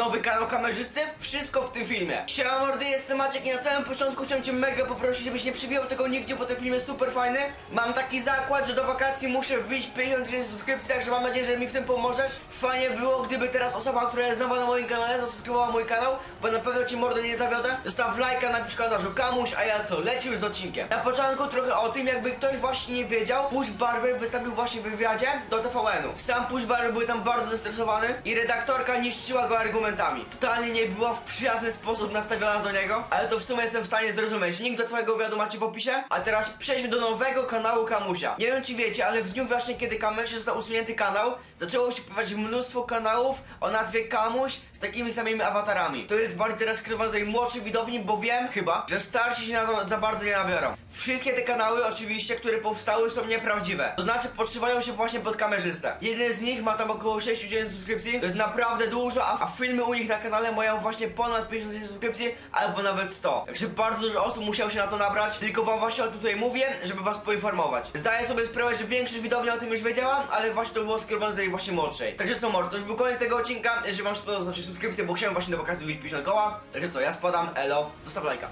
nowy kanał kamerzysty, wszystko w tym filmie. Siema mordy, jestem Maciek i na samym początku chciałem cię mega poprosić, żebyś nie przybijał tego nigdzie, bo ten film jest super fajny. Mam taki zakład, że do wakacji muszę wbić 50 tysięcy subskrypcji, także mam nadzieję, że mi w tym pomożesz. Fajnie było, gdyby teraz osoba, która jest nowa na moim kanale, zasubskrybowała mój kanał, bo na pewno ci mordę nie zawiodę. Zostaw lajka, napisz komentarzu kamuś, a ja co, leci już z odcinkiem. Na początku trochę o tym, jakby ktoś właśnie nie wiedział, Push Barber wystąpił właśnie w wywiadzie do TVN-u. Sam Push Barber był tam bardzo zestresowany i redaktorka niszczyła go argumentami. Totalnie nie była w przyjazny sposób nastawiona do niego, ale to w sumie jestem w stanie zrozumieć. Link do twojego wywiadu macie w opisie, a teraz przejdźmy do nowego kanału Kamusia. Nie wiem czy wiecie, ale w dniu właśnie kiedy Kamuś został usunięty kanał, zaczęło się pojawiać mnóstwo kanałów o nazwie Kamuś takimi samymi awatarami. To jest bardziej teraz skrywane tej młodszej widowni, bo wiem chyba, że starsi się na to za bardzo nie nabiorą. Wszystkie te kanały oczywiście, które powstały są nieprawdziwe. To znaczy podszywają się właśnie pod kamerzystę. Jeden z nich ma tam około 6 tysięcy subskrypcji, to jest naprawdę dużo, a, a filmy u nich na kanale mają właśnie ponad 50 tysięcy subskrypcji, albo nawet 100. Także bardzo dużo osób musiało się na to nabrać, tylko wam właśnie o tym tutaj mówię, żeby was poinformować. Zdaję sobie sprawę, że większość widowni o tym już wiedziała, ale właśnie to było skierowane do tej właśnie młodszej. Także co mord, to już był koniec tego odcinka, jeżeli wam się spodobał, zostawcie subskrypcję, bo chciałem właśnie do wakacji wyjść 50 koła. Także co, ja spadam, elo, zostaw lajka.